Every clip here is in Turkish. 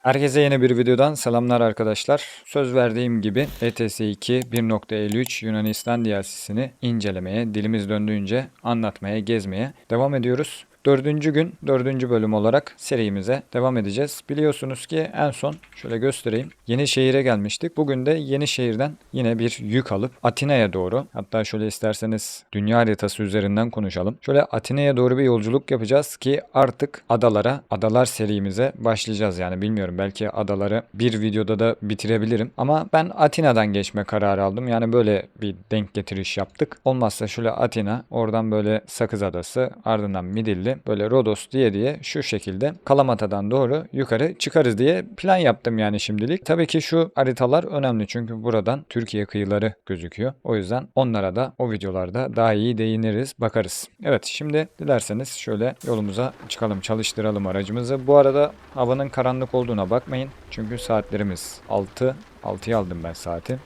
Herkese yeni bir videodan selamlar arkadaşlar. Söz verdiğim gibi E ETS 2 1.53 Yunanistan DLC'sini incelemeye, dilimiz döndüğünce anlatmaya, gezmeye devam ediyoruz. Dördüncü gün, dördüncü bölüm olarak serimize devam edeceğiz. Biliyorsunuz ki en son şöyle göstereyim. Yenişehir'e gelmiştik. Bugün de Yenişehir'den yine bir yük alıp Atina'ya doğru hatta şöyle isterseniz dünya haritası üzerinden konuşalım. Şöyle Atina'ya doğru bir yolculuk yapacağız ki artık adalara, adalar serimize başlayacağız. Yani bilmiyorum belki adaları bir videoda da bitirebilirim. Ama ben Atina'dan geçme kararı aldım. Yani böyle bir denk getiriş yaptık. Olmazsa şöyle Atina, oradan böyle Sakız Adası, ardından Midilli, böyle Rodos diye diye şu şekilde Kalamata'dan doğru yukarı çıkarız diye plan yaptım yani şimdilik. Tabii ki şu haritalar önemli çünkü buradan Türkiye kıyıları gözüküyor. O yüzden onlara da o videolarda daha iyi değiniriz, bakarız. Evet şimdi dilerseniz şöyle yolumuza çıkalım, çalıştıralım aracımızı. Bu arada havanın karanlık olduğuna bakmayın. Çünkü saatlerimiz 6. 6'ya aldım ben saati.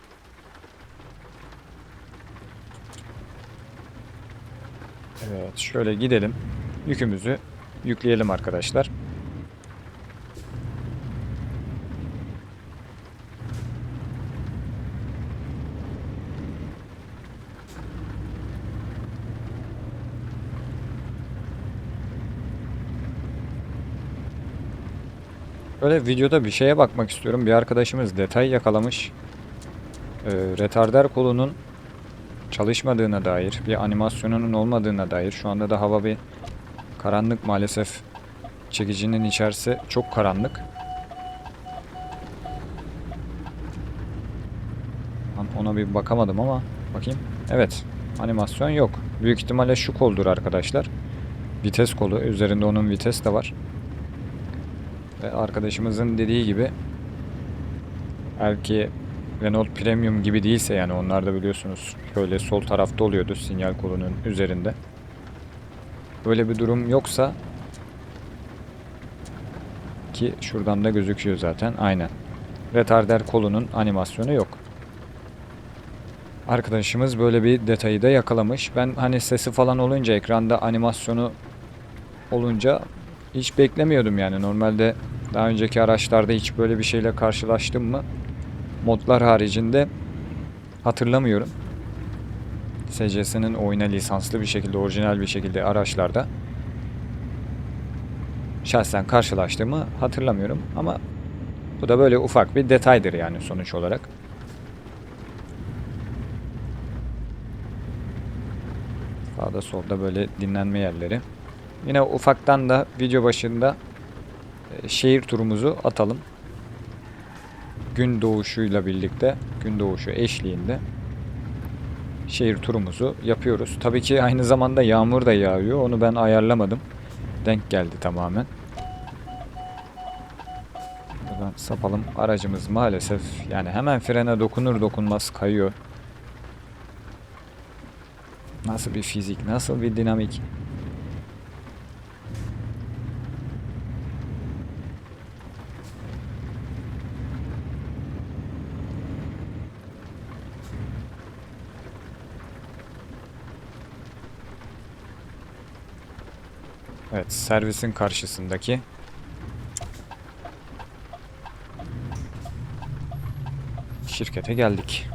Evet şöyle gidelim. Yükümüzü yükleyelim arkadaşlar. Böyle videoda bir şeye bakmak istiyorum. Bir arkadaşımız detay yakalamış. Ee, retarder kolunun çalışmadığına dair, bir animasyonunun olmadığına dair. Şu anda da hava bir karanlık maalesef. Çekicinin içerisi çok karanlık. Ona bir bakamadım ama bakayım. Evet, animasyon yok. Büyük ihtimalle şu koldur arkadaşlar. Vites kolu. Üzerinde onun vites de var. Ve arkadaşımızın dediği gibi belki Renault Premium gibi değilse yani onlar da biliyorsunuz şöyle sol tarafta oluyordu sinyal kolunun üzerinde. Böyle bir durum yoksa ki şuradan da gözüküyor zaten aynen. Retarder kolunun animasyonu yok. Arkadaşımız böyle bir detayı da yakalamış. Ben hani sesi falan olunca ekranda animasyonu olunca hiç beklemiyordum yani. Normalde daha önceki araçlarda hiç böyle bir şeyle karşılaştım mı? Modlar haricinde hatırlamıyorum. SCS'nin oyuna lisanslı bir şekilde, orijinal bir şekilde araçlarda şahsen karşılaştığımı hatırlamıyorum ama bu da böyle ufak bir detaydır yani sonuç olarak. Sağda solda böyle dinlenme yerleri. Yine ufaktan da video başında e, şehir turumuzu atalım. Gün doğuşuyla birlikte, gün doğuşu eşliğinde şehir turumuzu yapıyoruz. Tabii ki aynı zamanda yağmur da yağıyor. Onu ben ayarlamadım. Denk geldi tamamen. Buradan sapalım. Aracımız maalesef yani hemen frene dokunur dokunmaz kayıyor. Nasıl bir fizik, nasıl bir dinamik. Evet, servisin karşısındaki şirkete geldik.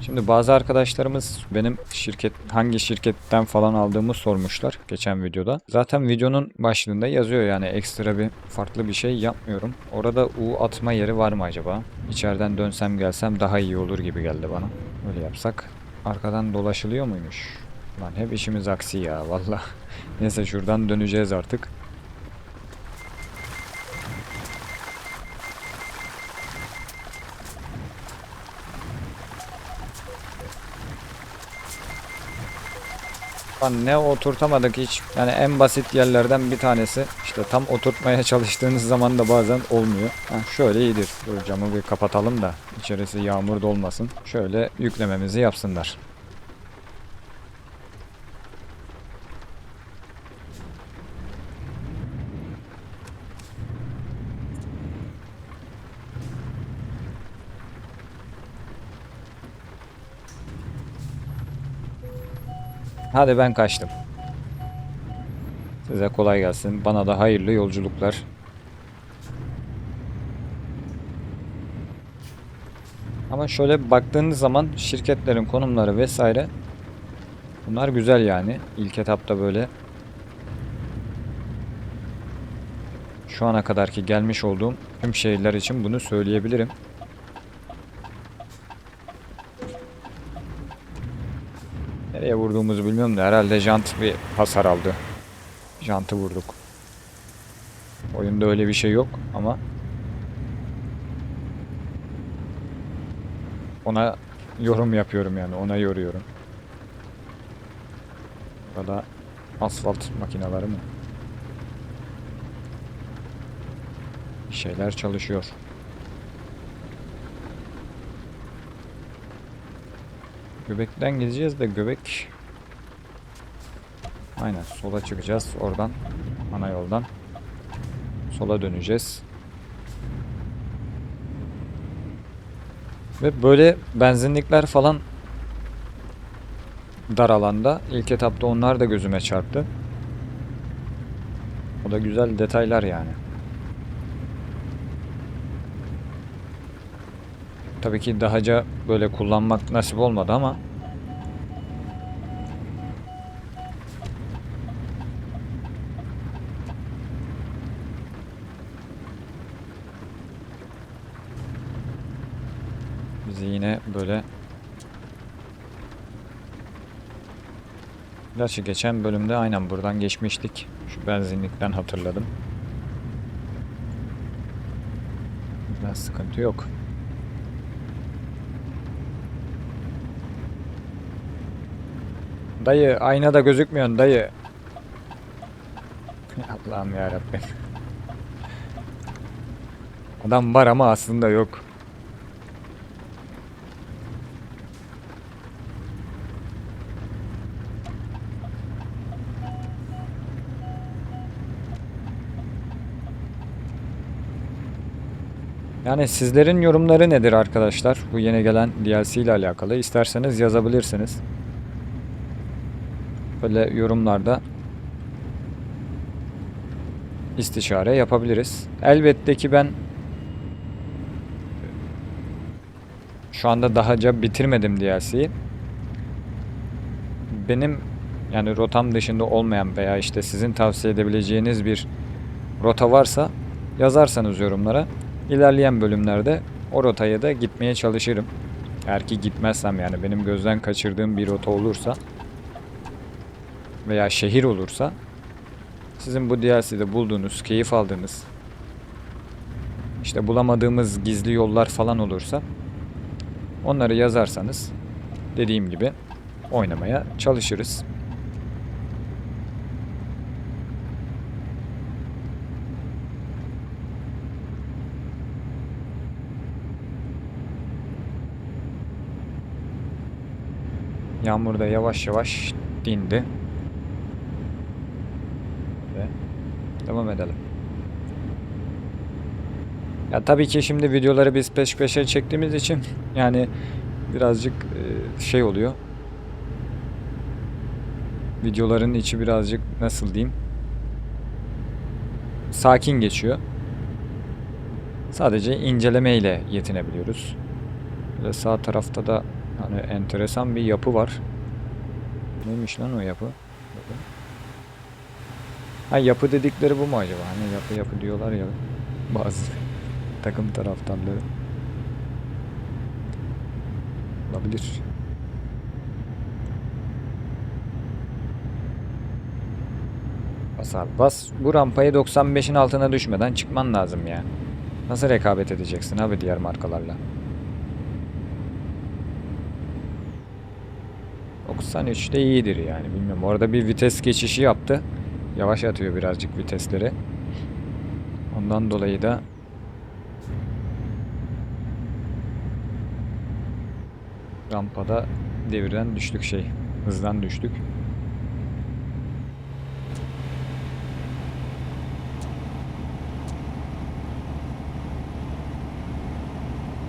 Şimdi bazı arkadaşlarımız benim şirket hangi şirketten falan aldığımı sormuşlar geçen videoda. Zaten videonun başlığında yazıyor yani ekstra bir farklı bir şey yapmıyorum. Orada U atma yeri var mı acaba? İçeriden dönsem gelsem daha iyi olur gibi geldi bana. Öyle yapsak. Arkadan dolaşılıyor muymuş? Lan hep işimiz aksi ya valla. Neyse şuradan döneceğiz artık. Lan ne oturtamadık hiç. Yani en basit yerlerden bir tanesi. İşte tam oturtmaya çalıştığınız zaman da bazen olmuyor. Ha, şöyle iyidir. Dur camı bir kapatalım da içerisi yağmur dolmasın. Şöyle yüklememizi yapsınlar. Hadi ben kaçtım. Size kolay gelsin. Bana da hayırlı yolculuklar. Ama şöyle baktığınız zaman şirketlerin konumları vesaire bunlar güzel yani. İlk etapta böyle şu ana kadarki gelmiş olduğum tüm şehirler için bunu söyleyebilirim. Vurduğumuzu bilmiyorum da herhalde jant bir hasar aldı. Jantı vurduk. Oyunda öyle bir şey yok ama ona yorum yapıyorum yani ona yoruyorum. Burada asfalt makineleri mi? Bir şeyler çalışıyor. Göbekten gideceğiz de göbek Aynen sola çıkacağız oradan ana yoldan sola döneceğiz. Ve böyle benzinlikler falan dar alanda. İlk etapta onlar da gözüme çarptı. O da güzel detaylar yani. Tabii ki dahaca böyle kullanmak nasip olmadı ama bizi yine böyle Gerçi geçen bölümde aynen buradan geçmiştik. Şu benzinlikten hatırladım. Biraz sıkıntı yok. Dayı aynada gözükmüyorsun dayı. Allah'ım yarabbim. Adam var ama aslında yok. Yani sizlerin yorumları nedir arkadaşlar? Bu yeni gelen DLC ile alakalı. İsterseniz yazabilirsiniz. Böyle yorumlarda istişare yapabiliriz. Elbette ki ben şu anda dahaca bitirmedim DLC'yi. Benim yani rotam dışında olmayan veya işte sizin tavsiye edebileceğiniz bir rota varsa yazarsanız yorumlara ilerleyen bölümlerde o rotaya da gitmeye çalışırım. Eğer ki gitmezsem yani benim gözden kaçırdığım bir rota olursa veya şehir olursa sizin bu DLC'de bulduğunuz, keyif aldığınız işte bulamadığımız gizli yollar falan olursa onları yazarsanız dediğim gibi oynamaya çalışırız. Yağmur da yavaş yavaş dindi. Ve devam edelim. Ya tabii ki şimdi videoları biz peş peşe çektiğimiz için yani birazcık e, şey oluyor. Videoların içi birazcık nasıl diyeyim? Sakin geçiyor. Sadece inceleme ile yetinebiliyoruz. Böyle sağ tarafta da hani enteresan bir yapı var. Neymiş lan o yapı? Ha yapı dedikleri bu mu acaba? Hani yapı yapı diyorlar ya bazı takım taraftarları. Olabilir. Bas abi bas. Bu rampayı 95'in altına düşmeden çıkman lazım ya. Nasıl rekabet edeceksin abi diğer markalarla? 93 de iyidir yani bilmiyorum. Orada bir vites geçişi yaptı. Yavaş atıyor birazcık vitesleri. Ondan dolayı da rampada devirden düştük şey. Hızdan düştük.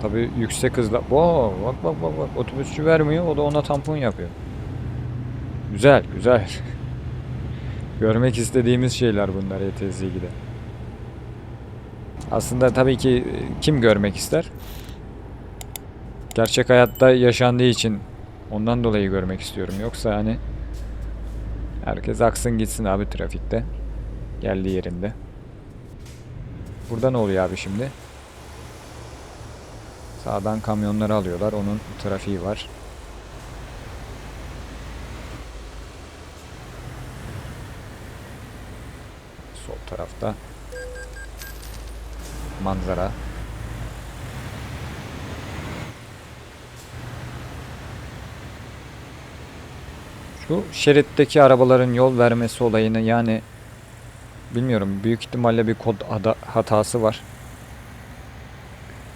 Tabii yüksek hızla. Oo, bak bak bak bak otobüsçü vermiyor o da ona tampon yapıyor. Güzel güzel. Görmek istediğimiz şeyler bunlar ETS2'de. Aslında tabii ki e, kim görmek ister? Gerçek hayatta yaşandığı için ondan dolayı görmek istiyorum. Yoksa hani herkes aksın gitsin abi trafikte. Geldiği yerinde. Burada ne oluyor abi şimdi? Sağdan kamyonları alıyorlar. Onun trafiği var. Sol tarafta manzara. Şu şeritteki arabaların yol vermesi olayını yani bilmiyorum büyük ihtimalle bir kod hatası var.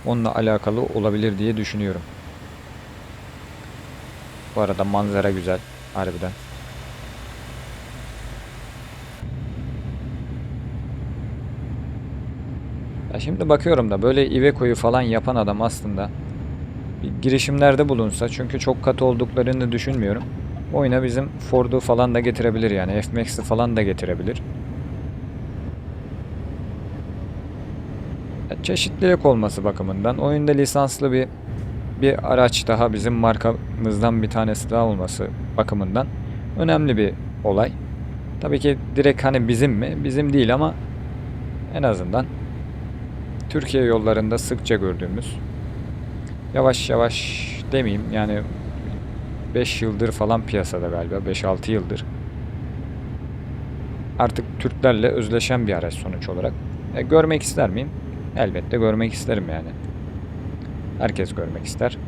Onunla alakalı olabilir diye düşünüyorum. Bu arada manzara güzel harbiden. Şimdi bakıyorum da böyle Iveco'yu falan yapan adam aslında bir girişimlerde bulunsa çünkü çok katı olduklarını düşünmüyorum. Oyuna bizim Ford'u falan da getirebilir yani F-Max'i falan da getirebilir. Çeşitlilik olması bakımından oyunda lisanslı bir bir araç daha bizim markamızdan bir tanesi daha olması bakımından önemli bir olay. Tabii ki direkt hani bizim mi? Bizim değil ama en azından Türkiye yollarında sıkça gördüğümüz yavaş yavaş demeyeyim yani 5 yıldır falan piyasada galiba 5-6 yıldır artık Türklerle özleşen bir araç sonuç olarak. E, görmek ister miyim? Elbette görmek isterim yani. Herkes görmek ister.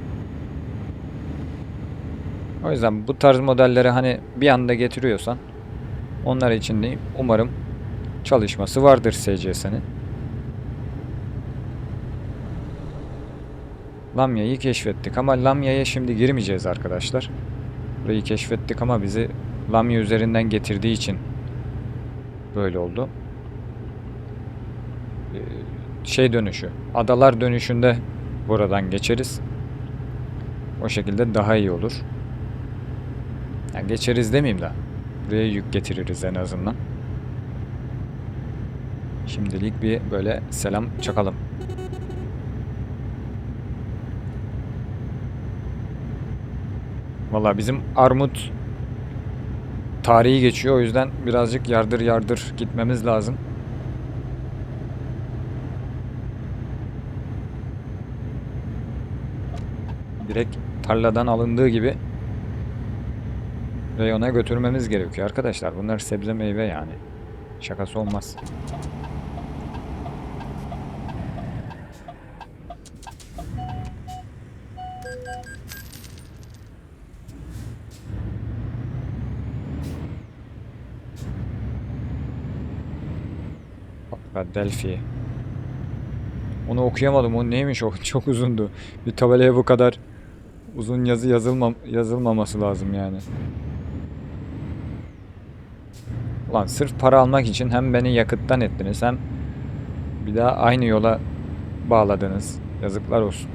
O yüzden bu tarz modelleri hani bir anda getiriyorsan onlar için de umarım çalışması vardır SCS'nin. Lamya'yı keşfettik ama Lamya'ya şimdi girmeyeceğiz arkadaşlar. Burayı keşfettik ama bizi Lamya üzerinden getirdiği için böyle oldu. Ee, Şey dönüşü, adalar dönüşünde buradan geçeriz. O şekilde daha iyi olur. Yani geçeriz demeyeyim de buraya yük getiririz en azından. Şimdilik bir böyle selam çakalım. Valla bizim armut tarihi geçiyor o yüzden birazcık yardır yardır gitmemiz lazım. Direkt tarladan alındığı gibi reyona götürmemiz gerekiyor arkadaşlar. Bunlar sebze meyve yani. Şakası olmaz. Bak Delphi. Onu okuyamadım. O neymiş o? Çok uzundu. Bir tabelaya bu kadar uzun yazı yazılmam yazılmaması lazım yani. Ulan sırf para almak için hem beni yakıttan ettiniz hem bir daha aynı yola bağladınız. Yazıklar olsun.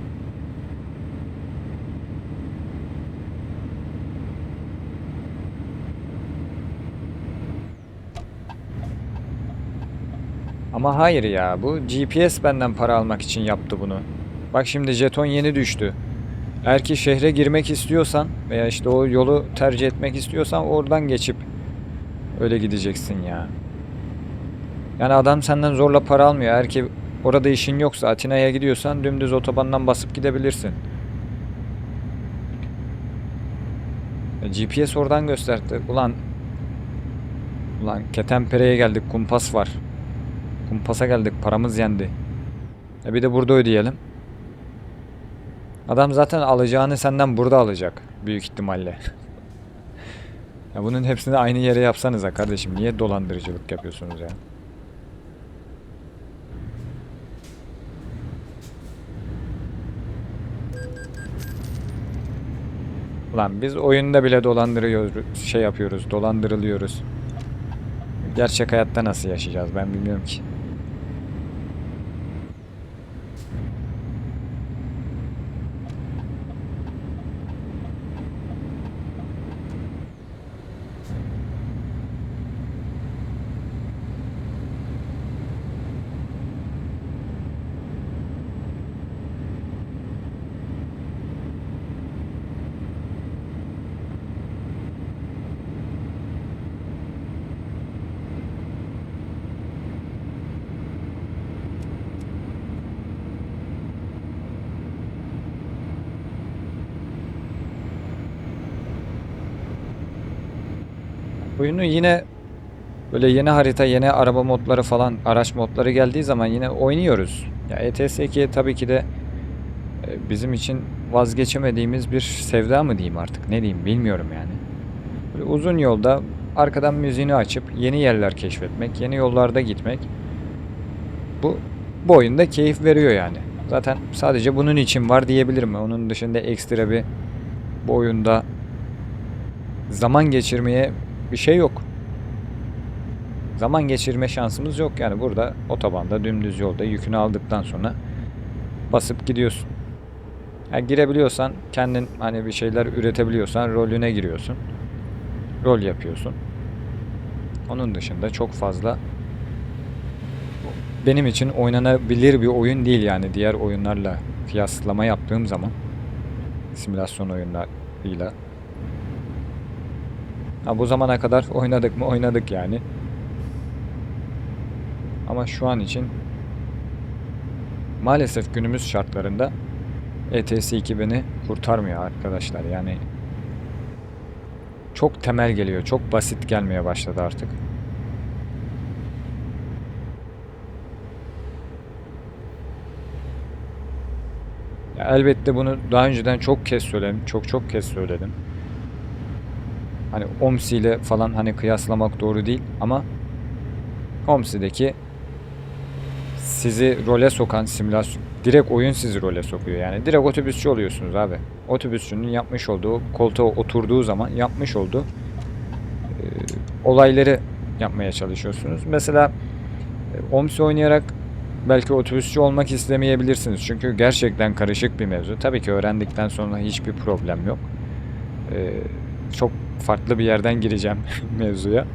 Ama hayır ya bu GPS benden para almak için yaptı bunu. Bak şimdi jeton yeni düştü. Eğer ki şehre girmek istiyorsan veya işte o yolu tercih etmek istiyorsan oradan geçip öyle gideceksin ya. Yani adam senden zorla para almıyor. Eğer ki orada işin yoksa Atina'ya gidiyorsan dümdüz otobandan basıp gidebilirsin. E, GPS oradan gösterdi. Ulan Ulan Ketenpere'ye geldik. Kumpas var. Kumpasa geldik. Paramız yendi. E bir de burada ödeyelim. Adam zaten alacağını senden burada alacak. Büyük ihtimalle. ya bunun hepsini aynı yere yapsanıza kardeşim. Niye dolandırıcılık yapıyorsunuz ya? Lan biz oyunda bile dolandırıyoruz, şey yapıyoruz, dolandırılıyoruz. Gerçek hayatta nasıl yaşayacağız ben bilmiyorum ki. Oyunu yine böyle yeni harita, yeni araba modları falan, araç modları geldiği zaman yine oynuyoruz. Ya ETS 2 tabii ki de e, bizim için vazgeçemediğimiz bir sevda mı diyeyim artık ne diyeyim bilmiyorum yani. Böyle uzun yolda arkadan müziğini açıp yeni yerler keşfetmek, yeni yollarda gitmek bu bu oyunda keyif veriyor yani. Zaten sadece bunun için var diyebilirim. Onun dışında ekstra bir bu oyunda zaman geçirmeye bir şey yok. Zaman geçirme şansımız yok yani burada otobanda dümdüz yolda yükünü aldıktan sonra basıp gidiyorsun. Ya girebiliyorsan kendin hani bir şeyler üretebiliyorsan rolüne giriyorsun. Rol yapıyorsun. Onun dışında çok fazla benim için oynanabilir bir oyun değil yani diğer oyunlarla kıyaslama yaptığım zaman simülasyon oyunlarıyla. Ha, bu zamana kadar oynadık mı oynadık yani. Ama şu an için maalesef günümüz şartlarında ETS 2 beni kurtarmıyor arkadaşlar. Yani çok temel geliyor. Çok basit gelmeye başladı artık. Ya elbette bunu daha önceden çok kez söyledim. Çok çok kez söyledim. Hani OMSI ile falan hani kıyaslamak doğru değil ama OMSI'deki sizi role sokan simülasyon direkt oyun sizi role sokuyor yani direkt otobüsçü oluyorsunuz abi. Otobüsçünün yapmış olduğu koltuğa oturduğu zaman yapmış olduğu e, olayları yapmaya çalışıyorsunuz. Mesela e, OMSI oynayarak belki otobüsçü olmak istemeyebilirsiniz. Çünkü gerçekten karışık bir mevzu. Tabii ki öğrendikten sonra hiçbir problem yok. E, çok farklı bir yerden gireceğim mevzuya.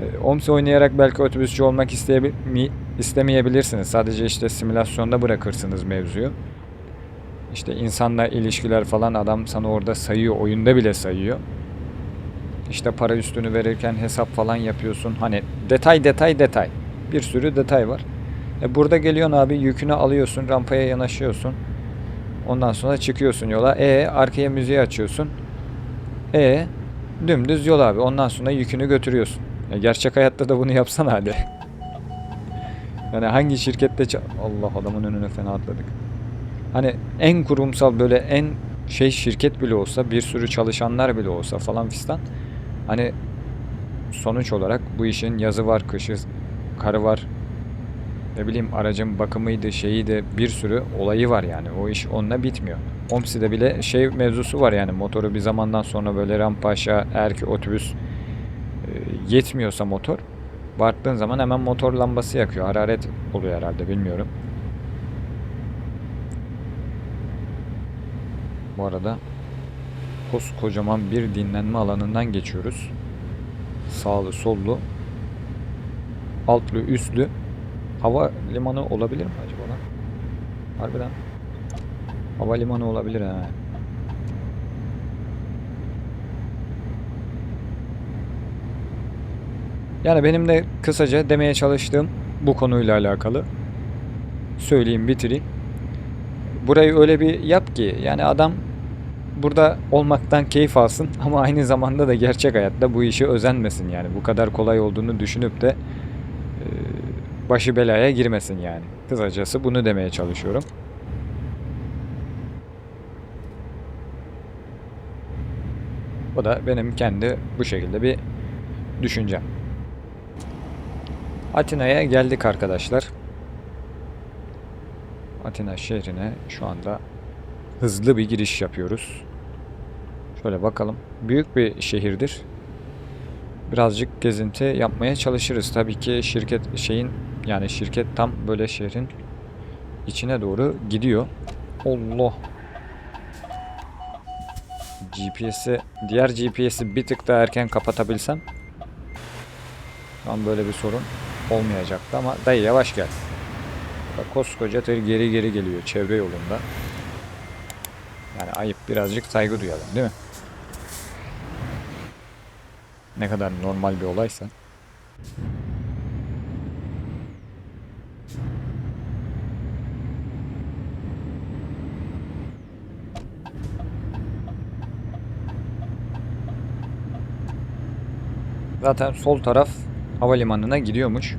E, OMSI oynayarak belki otobüsçü olmak istemeyebilirsiniz. Sadece işte simülasyonda bırakırsınız mevzuyu. İşte insanla ilişkiler falan adam sana orada sayıyor. Oyunda bile sayıyor. İşte para üstünü verirken hesap falan yapıyorsun. Hani detay detay detay. Bir sürü detay var. E burada geliyorsun abi yükünü alıyorsun. Rampaya yanaşıyorsun. Ondan sonra çıkıyorsun yola. E arkaya müziği açıyorsun. E dümdüz yol abi. Ondan sonra yükünü götürüyorsun. Ya gerçek hayatta da bunu yapsan hadi. Yani hangi şirkette Allah adamın önüne fena atladık. Hani en kurumsal böyle en şey şirket bile olsa bir sürü çalışanlar bile olsa falan fistan hani sonuç olarak bu işin yazı var, kışı, karı var. Ne bileyim aracın bakımıydı, şeyiydi bir sürü olayı var yani. O iş onunla bitmiyor. OMSI'de bile şey mevzusu var yani motoru bir zamandan sonra böyle rampa aşağı eğer ki otobüs e, yetmiyorsa motor Baktığın zaman hemen motor lambası yakıyor. Hararet oluyor herhalde bilmiyorum. Bu arada koskocaman bir dinlenme alanından geçiyoruz. Sağlı sollu altlı üstlü hava limanı olabilir mi acaba lan? Harbiden hava limanı olabilir ha. Yani benim de kısaca demeye çalıştığım bu konuyla alakalı. Söyleyeyim bitireyim. Burayı öyle bir yap ki yani adam burada olmaktan keyif alsın ama aynı zamanda da gerçek hayatta bu işi özenmesin yani. Bu kadar kolay olduğunu düşünüp de başı belaya girmesin yani. Kısacası bunu demeye çalışıyorum. Bu da benim kendi bu şekilde bir düşüncem. Atina'ya geldik arkadaşlar. Atina şehrine şu anda hızlı bir giriş yapıyoruz. Şöyle bakalım. Büyük bir şehirdir. Birazcık gezinti yapmaya çalışırız. Tabii ki şirket şeyin yani şirket tam böyle şehrin içine doğru gidiyor. Allah. GPS'i diğer GPS'i bir tık daha erken kapatabilsem tam böyle bir sorun olmayacaktı ama dayı yavaş gel. Koskoca tır geri geri geliyor çevre yolunda. Yani ayıp birazcık saygı duyalım değil mi? Ne kadar normal bir olaysa. Zaten sol taraf havalimanına gidiyormuş.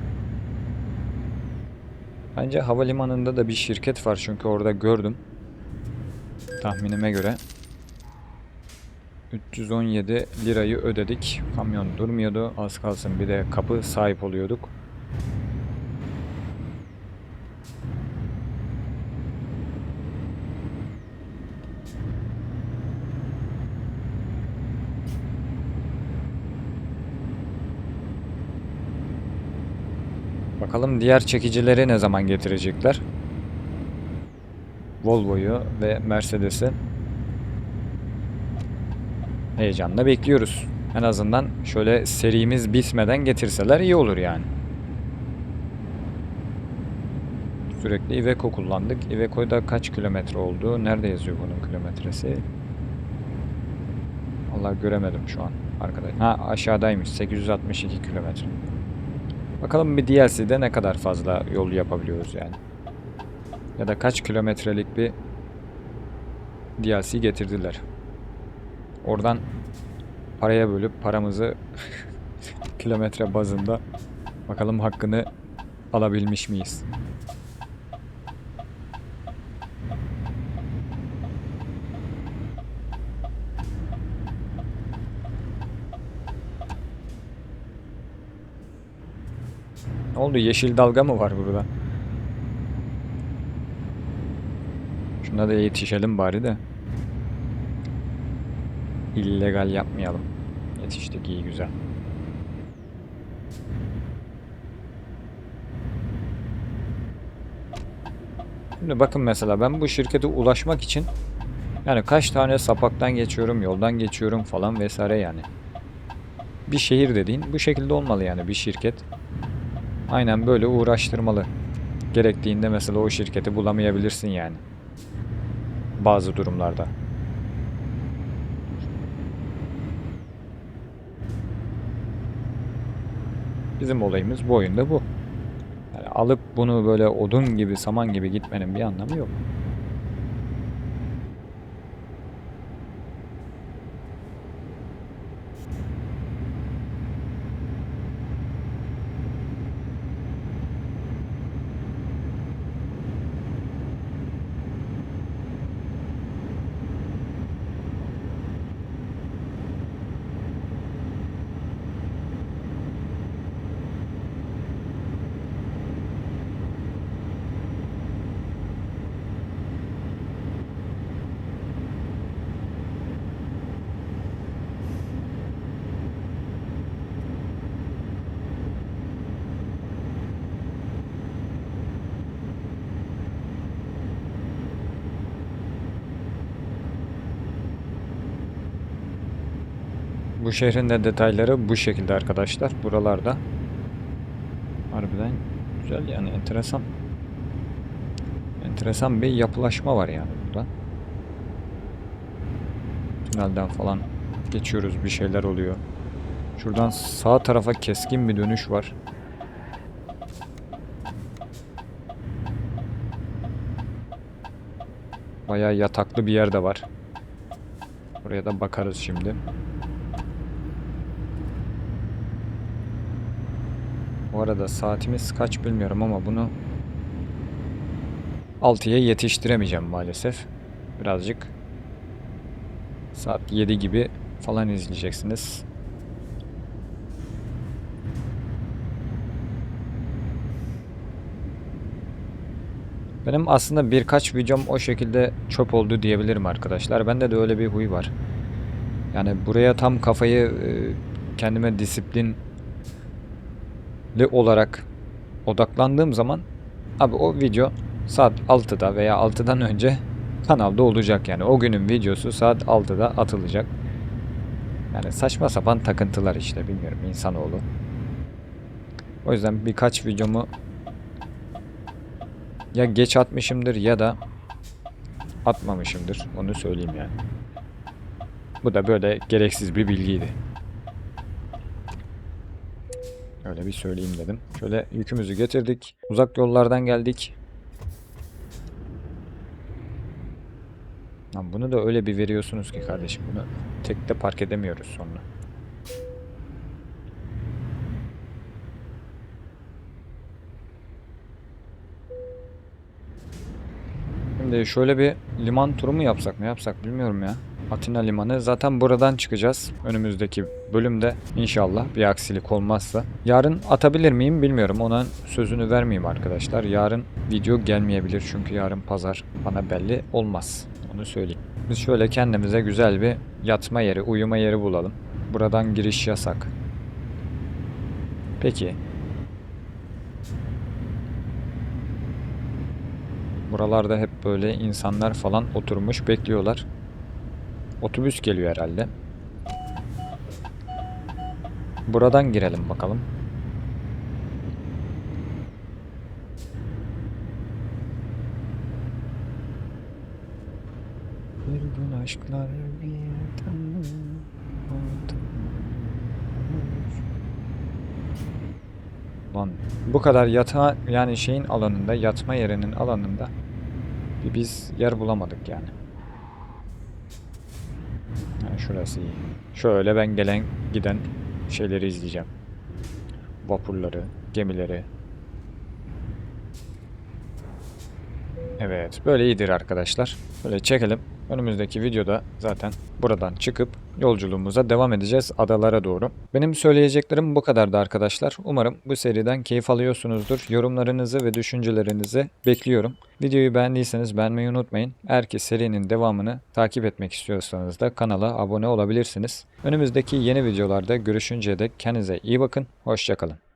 Bence havalimanında da bir şirket var çünkü orada gördüm. Tahminime göre. 317 lirayı ödedik. Kamyon durmuyordu. Az kalsın bir de kapı sahip oluyorduk. Bakalım diğer çekicileri ne zaman getirecekler. Volvo'yu ve Mercedes'i heyecanla bekliyoruz. En azından şöyle serimiz bitmeden getirseler iyi olur yani. Sürekli Iveco kullandık. Iveco'da kaç kilometre oldu? Nerede yazıyor bunun kilometresi? Allah göremedim şu an arkadaş. Ha aşağıdaymış. 862 kilometre. Bakalım bir DLC'de ne kadar fazla yol yapabiliyoruz yani. Ya da kaç kilometrelik bir DLC getirdiler. Oradan paraya bölüp paramızı kilometre bazında bakalım hakkını alabilmiş miyiz? Ne oldu? Yeşil dalga mı var burada? Şuna da yetişelim bari de. İllegal yapmayalım. Yetiştik iyi güzel. Şimdi bakın mesela ben bu şirkete ulaşmak için yani kaç tane sapaktan geçiyorum, yoldan geçiyorum falan vesaire yani. Bir şehir dediğin bu şekilde olmalı yani bir şirket. Aynen böyle uğraştırmalı. Gerektiğinde mesela o şirketi bulamayabilirsin yani. Bazı durumlarda. Bizim olayımız bu oyunda bu. Yani alıp bunu böyle odun gibi, saman gibi gitmenin bir anlamı yok. Bu şehrin de detayları bu şekilde arkadaşlar. Buralarda. Harbiden güzel yani enteresan. Enteresan bir yapılaşma var yani burada. Tünelden falan geçiyoruz bir şeyler oluyor. Şuradan sağ tarafa keskin bir dönüş var. Bayağı yataklı bir yer de var. Oraya da bakarız şimdi. Arada saatimiz kaç bilmiyorum ama bunu 6'ya yetiştiremeyeceğim maalesef. Birazcık saat 7 gibi falan izleyeceksiniz. Benim aslında birkaç videom o şekilde çöp oldu diyebilirim arkadaşlar. Bende de öyle bir huy var. Yani buraya tam kafayı e, kendime disiplinli olarak odaklandığım zaman abi o video saat 6'da veya 6'dan önce kanalda olacak yani. O günün videosu saat 6'da atılacak. Yani saçma sapan takıntılar işte bilmiyorum insanoğlu. O yüzden birkaç videomu ya geç atmışımdır ya da atmamışımdır. Onu söyleyeyim yani. Bu da böyle gereksiz bir bilgiydi. Öyle bir söyleyeyim dedim. Şöyle yükümüzü getirdik. Uzak yollardan geldik. Lan bunu da öyle bir veriyorsunuz ki kardeşim. Bunu tekte park edemiyoruz sonra. Şimdi şöyle bir liman turu mu yapsak mı yapsak bilmiyorum ya. Atina Limanı. Zaten buradan çıkacağız. Önümüzdeki bölümde inşallah bir aksilik olmazsa. Yarın atabilir miyim bilmiyorum. Ona sözünü vermeyeyim arkadaşlar. Yarın video gelmeyebilir çünkü yarın pazar. Bana belli olmaz. Onu söyleyeyim. Biz şöyle kendimize güzel bir yatma yeri, uyuma yeri bulalım. Buradan giriş yasak. Peki. Buralarda hep böyle insanlar falan oturmuş bekliyorlar. Otobüs geliyor herhalde. Buradan girelim bakalım. Bir gün aşklar bir tanrı Lan bu kadar yatağa yani şeyin alanında yatma yerinin alanında bir biz yer bulamadık. Yani şurası iyi. Şöyle ben gelen giden şeyleri izleyeceğim. Vapurları, gemileri. Evet, böyle iyidir arkadaşlar. Böyle çekelim. Önümüzdeki videoda zaten buradan çıkıp yolculuğumuza devam edeceğiz adalara doğru. Benim söyleyeceklerim bu kadardı arkadaşlar. Umarım bu seriden keyif alıyorsunuzdur. Yorumlarınızı ve düşüncelerinizi bekliyorum. Videoyu beğendiyseniz beğenmeyi unutmayın. Eğer ki serinin devamını takip etmek istiyorsanız da kanala abone olabilirsiniz. Önümüzdeki yeni videolarda görüşünceye dek kendinize iyi bakın. Hoşçakalın.